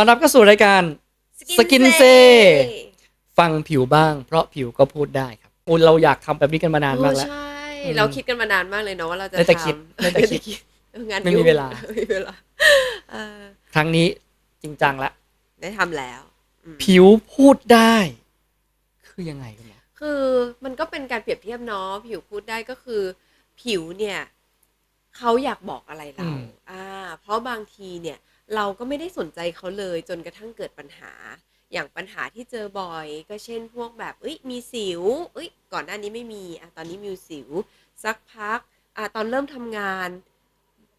ตอนรับเข้าสู่รายการสกินเซฟังผิวบ้าง เพราะผิวก็พูดได้ครับโอ้เราอยากทำแบบนี้กันมานานมากแล้วใช่อืมเราคิดกันมานานมากเลยเนาะว่าเราจะได้แต่คิดทำได้แต่คิดเอองานไม่มียุ่งเวลาไม่มีเวลาเออครั้งนี้จริงจังละได้ทำแล้วอืมผิวพูดได้ คือยังไงกันหมอคือมันก็เป็นการเปรียบเทียบเนาะผิวพูดได้ก็คือ ผิวเนี่ยเขาอยากบอกอะไรเราอ่า เพราะบางทีเนี่ย เราก็ไม่ได้สนใจเขาเลยจนกระทั่งเกิดปัญหา อย่างปัญหาที่เจอบ่อย ก็เช่นพวกแบบเอ้ยมีสิวเอ้ยก่อนหน้านี้ไม่มีอะตอนนี้มีสิว สักพักอะตอนเริ่มทำงาน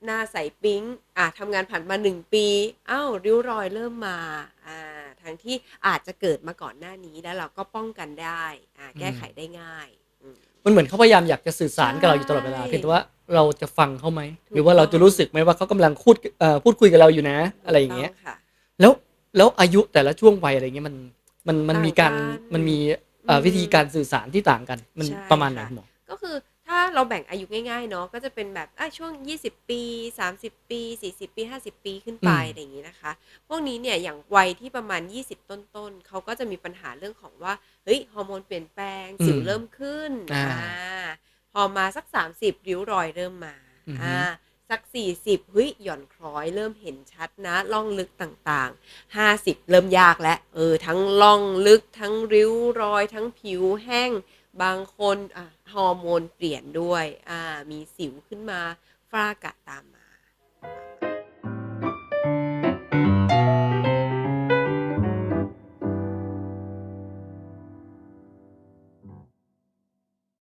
หน้าใสปิ๊งอะทำงานผ่านมาหนึ่งปีอ้าวริ้วรอยเริ่มมาอ่าทั้งที่อาจจะเกิดมาก่อนหน้านี้แล้วเราก็ป้องกันได้อ่าแก้ไขได้ง่ายอืม มันเหมือนเขาพยายามอยากจะสื่อสารกับเราอยู่ตลอดเวลาใช่ เพียงแต่ว่า เราจะฟังเขาไหมถูกหรือว่าเราจะรู้สึกไหมว่าเขากำลังพูดเอ่อพูดคุยกับเราอยู่นะ อะไรอย่างเงี้ยถูกต้ค่ะแล้วแล้วอายุแต่ละช่วงวัยอะไรเงี้ยมันมันมันมีการต่างกันมันมีเอ่ออืมวิธีการสื่อสารที่ต่างกัน มันใช่ประมาณไหนค่ะคุณหมอก็คือถ้าเราแบ่งอายุง่ายๆเนาะก็จะเป็นแบบอะช่วง 20 ปี 30 ปี 40 ปี 50 ปีขึ้นไปอืมอะไรอย่างนี้นะคะ พวกนี้เนี่ยอย่างวัยที่ประมาณ 20 ต้นๆเขาก็จะมีปัญหาเรื่องของว่าเฮ้ยฮอร์โมนเปลี่ยนแปลงสิวเริ่มขึ้นอ่าอ่า พอมาสัก 30 ริ้วรอยเริ่มมาอือฮึอ่าสัก 40เฮ้ยหย่อนคล้อยเริ่มเห็นชัดนะล่องลึกต่างๆ 50 เริ่มยากแล้วเออ ทั้งล่องลึกทั้งริ้วรอย ทั้งผิวแห้งบางคนอะฮอร์โมนเปลี่ยนด้วยอ่ามีสิวขึ้นมาฝ้ากระตามมา